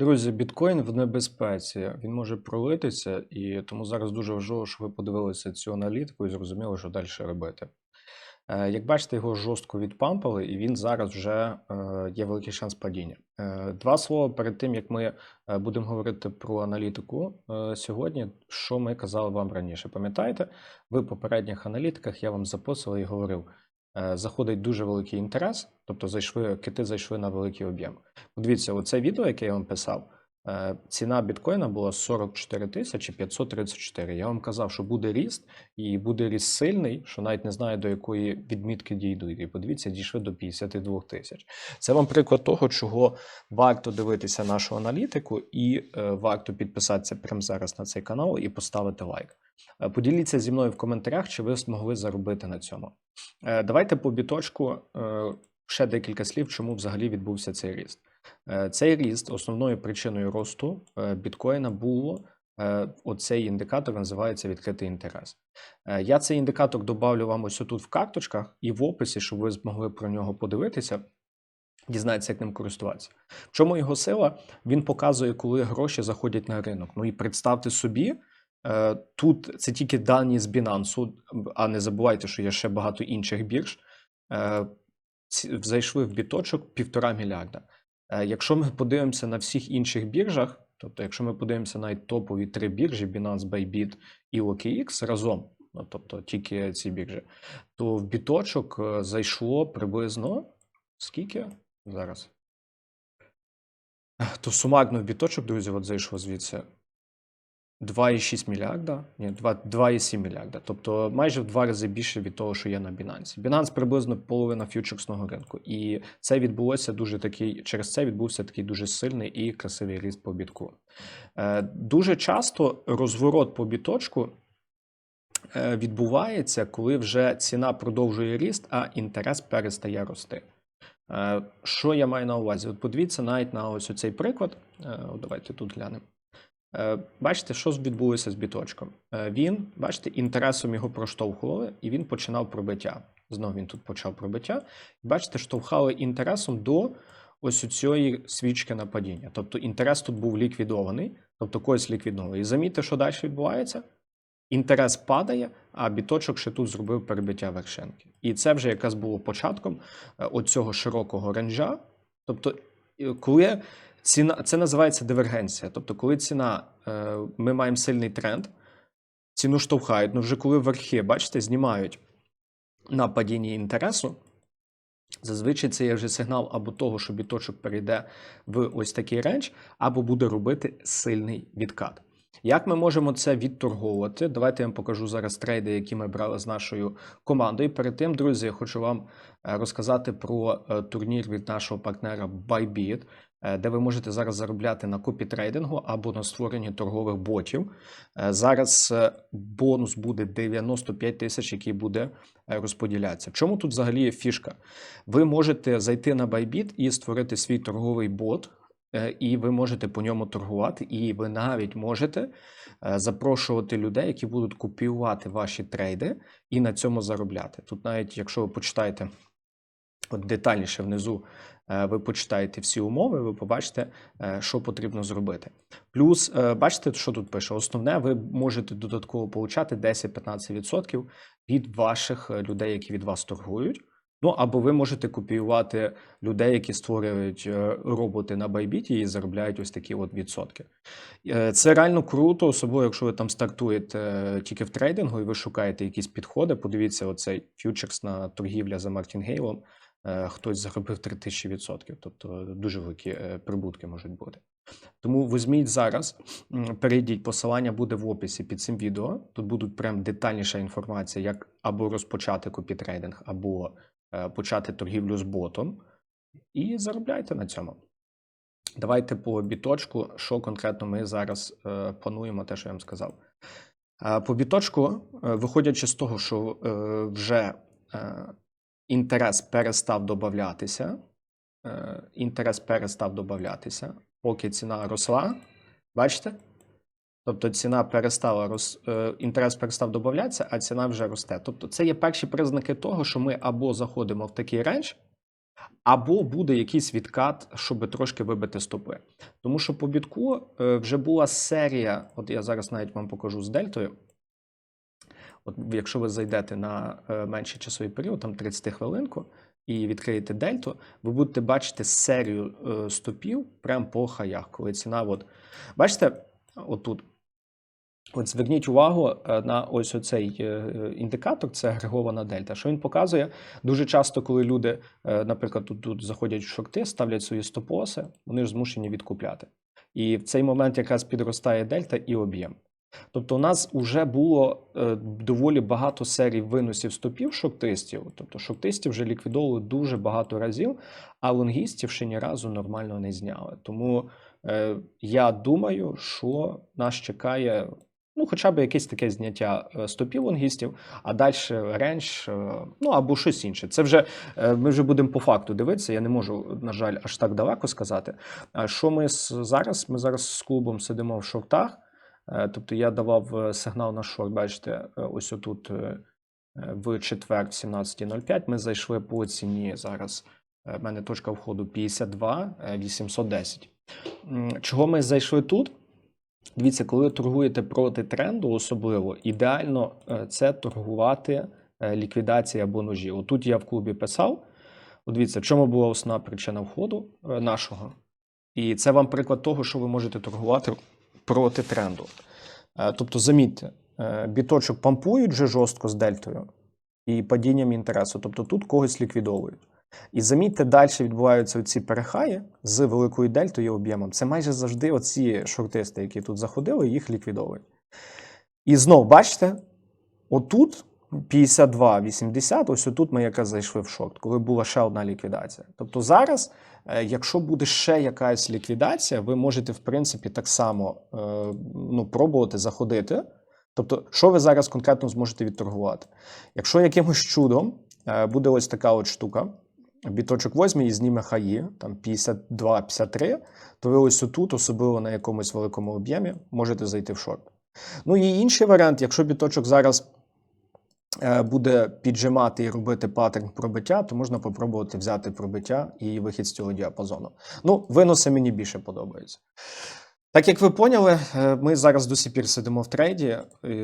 Друзі, біткоін в небезпеці. Він може пролитися, і тому зараз дуже важливо, щоб ви подивилися цю аналітику і зрозуміли, що далі робити. Е, Як бачите, його жорстко відпампали, і він зараз вже е, є великий шанс падіння. Е, Два слова перед тим, як ми будемо говорити про аналітику сьогодні, що ми казали вам раніше. Пам'ятаєте, в попередніх аналітиках я вам записував і говорив. Е, Заходить дуже великий інтерес, тобто зайшли кити зайшли на великий об'єм. Подивіться, оце відео, яке я вам писав, е, ціна біткоїна була 44 тисячі 534. Я вам казав, що буде ріст, і буде ріст сильний, що навіть не знаю, до якої відмітки дійдуть. І подивіться, дійшли до 52 тисяч. Це вам приклад того, чого варто дивитися нашу аналітику, і е, варто підписатися прямо зараз на цей канал і поставити лайк. Е, Поділіться зі мною в коментарях, чи ви змогли заробити на цьому. Е, Давайте по біточку е, ще декілька слів, чому взагалі відбувся цей ріст. Цей ріст основною причиною росту біткоїна було оцей індикатор, називається відкритий інтерес. Я цей індикатор добавлю вам ось тут в карточках і в описі, щоб ви змогли про нього подивитися. Дізнається, як ним користуватися. В чому його сила? Він показує, коли гроші заходять на ринок. Ну і представте собі, тут це тільки дані з Binance, а не забувайте, що є ще багато інших бірж. Е, Зайшли в біточок півтора мільярда. Е, Якщо ми подивимося на всіх інших біржах, тобто, якщо ми подивимося навіть топові три біржі: Binance, Bybit і OKX разом, ну, тобто тільки ці біржі, то в біточок е, зайшло приблизно скільки зараз? Е, То сумарно в біточок, друзі, от зайшло звідси 2,6 мільярда, ні, 2 2,7 мільярда. Тобто майже в два рази більше від того, що є на Binance. Binance приблизно половина фьючерсного ринку. І це відбулося дуже такий, через це відбувся такий дуже сильний і красивий ріст по бітку. Е, Дуже часто розворот по біточку е, відбувається, коли вже ціна продовжує ріст, а інтерес перестає рости. Е, Що я маю на увазі? От подивіться навіть на ось цей приклад. Е, Давайте тут глянемо. Е, Бачите, що відбулося з біточком? Е, Він, бачите, інтересом його проштовхували, і він починав пробиття. Знову він тут почав пробиття. Бачите, штовхали інтересом до ось цієї свічки на падіння. Тобто інтерес тут був ліквідований, тобто когось ліквідували. І замітьте, що далі відбувається? Інтерес падає, а біточок ще тут зробив перебиття вершинки. І це вже якраз було початком е, оцього широкого ренжа. Тобто, коли ціна, це називається дивергенція. Тобто, коли ціна, е, ми маємо сильний тренд, ціну штовхають, ну вже коли верхи, бачите, знімають на падінні інтересу, зазвичай це є вже сигнал або того, що біточок перейде в ось такий ренж, або буде робити сильний відкат. Як ми можемо це відторговувати? Давайте я вам покажу зараз трейди, які ми брали з нашою командою. Перед тим, друзі, я хочу вам е, розказати про е, турнір від нашого партнера Bybit, де ви можете зараз заробляти на копітрейдингу або на створенні торгових ботів. Е, Зараз е, бонус буде 95 тисяч, який буде е, розподілятися. Чому тут взагалі є фішка? Ви можете зайти на Bybit і створити свій торговий бот. Е, І ви можете по ньому торгувати, і ви навіть можете е, запрошувати людей, які будуть копіювати ваші трейди і на цьому заробляти. Тут, навіть якщо ви почитаєте детальніше внизу, е, ви почитаєте всі умови, ви побачите, е, що потрібно зробити. Плюс, е, бачите, що тут пише? Основне, ви можете додатково получати 10-15% від ваших людей, які від вас торгують. Ну або ви можете копіювати людей, які створюють е, роботи на Bybit і заробляють ось такі от відсотки. Е, Це реально круто, особливо якщо ви там стартуєте е, тільки в трейдингу і ви шукаєте якісь підходи. Подивіться, оцей фьючерс на торгівля за Мартінгейлом. Хтось заробив 3000%, тобто дуже великі прибутки можуть бути. Тому візьміть зараз, перейдіть, посилання буде в описі під цим відео. Тут будуть прям детальніша інформація, як або розпочати копітрейдинг, або почати торгівлю з ботом, і заробляйте на цьому. Давайте по біточку, що конкретно ми зараз е, плануємо, те, що я вам сказав. Е, по біточку, е, виходячи з того, що е, вже е, інтерес перестав додатися, е, інтерес перестав додатися, поки ціна росла, бачите? Тобто ціна перестала роз, е, інтерес перестав додатися, а ціна вже росте. Тобто, це є перші признаки того, що ми або заходимо в такий рейндж, або буде якийсь відкат, щоб трошки вибити стопи. Тому що по бітку е, вже була серія, от я зараз навіть вам покажу з дельтою. От якщо ви зайдете на е, менший часовий період, там 30 хвилинку, і відкриєте дельту, ви будете бачити серію стопів прямо по хаях, коли ціна. От, бачите, отут. От зверніть увагу е, на ось оцей е, індикатор, це агрегована дельта. Що він показує? Дуже часто, коли люди, е, наприклад, тут, тут заходять в шорти, ставлять свої стопоси, вони ж змушені відкупляти. І в цей момент якраз підростає дельта і об'єм. Тобто, у нас вже було доволі багато серій виносів стопів шортистів. Тобто, шортистів вже ліквідовували дуже багато разів, а лонгістів ще ні разу нормально не зняли. Тому я думаю, що нас чекає. Ну, хоча б якесь таке зняття е, стопів лонгістів, а далі ренж, е, ну або щось інше. Це вже е, ми вже будемо по факту дивитися. Я не можу, на жаль, аж так далеко сказати. А що ми зараз? Ми зараз з клубом сидимо в шортах. Тобто я давав сигнал на шорт, бачите, ось отут в четвер, 17.05. Ми зайшли по ціні зараз. В мене точка входу 52 е, 810. Чого ми зайшли тут? Дивіться, коли торгуєте проти тренду, особливо ідеально е, це торгувати е, ліквідація або ножі. Отут я в клубі писав. От дивіться, в чому була основна причина входу е, нашого. І це вам приклад того, що ви можете торгувати проти тренду. Тобто, замітьте, біточок пампують вже жорстко з дельтою і падінням інтересу. Тобто тут когось ліквідовують. І замітьте, далі відбуваються ці перехаї з великою дельтою об'ємом. Це майже завжди оці шортисти, які тут заходили, їх ліквідовують. І знов, бачите, отут 52-80, ось отут ми якраз зайшли в шорт, коли була ще одна ліквідація. Тобто зараз, е, якщо буде ще якась ліквідація, ви можете, в принципі, так само е, ну, пробувати заходити. Тобто, що ви зараз конкретно зможете відторгувати? Якщо якимось чудом е, буде ось така от штука, біточок возьме і зніме хаї, там 52-53, то ви ось отут, особливо на якомусь великому об'ємі, можете зайти в шорт. Ну і інший варіант, якщо біточок зараз е, буде піджимати і робити паттерн пробиття, то можна попробувати взяти пробиття і вихід з цього діапазону. Ну, виноси мені більше подобаються. Так як ви поняли, е, ми зараз до сих пір сидимо в трейді.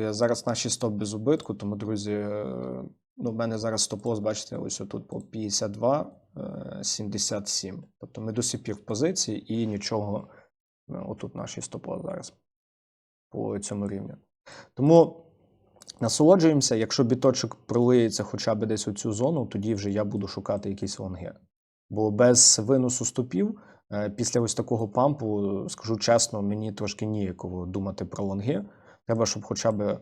Зараз наші стоп без убитку, тому, друзі, е, ну, в мене зараз стоп-лосс, бачите, ось отут по 52, е, 77. Тобто ми до сих пір в позиції і нічого, е, отут наші стоп-лосс зараз по цьому рівню. Тому насолоджуємося, якщо біточок пролиється хоча б десь у цю зону, тоді вже я буду шукати якісь лонги. Бо без виносу стопів, е, після ось такого пампу, скажу чесно, мені трошки ніяково думати про лонги. Треба, щоб хоча б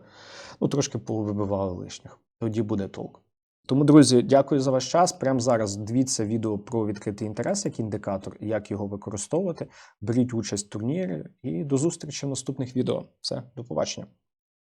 ну, трошки повибивали лишніх. Тоді буде толк. Тому, друзі, дякую за ваш час. Прямо зараз дивіться відео про відкритий інтерес як індикатор як його використовувати. Беріть участь в турнірі і до зустрічі в наступних відео. Все, до побачення.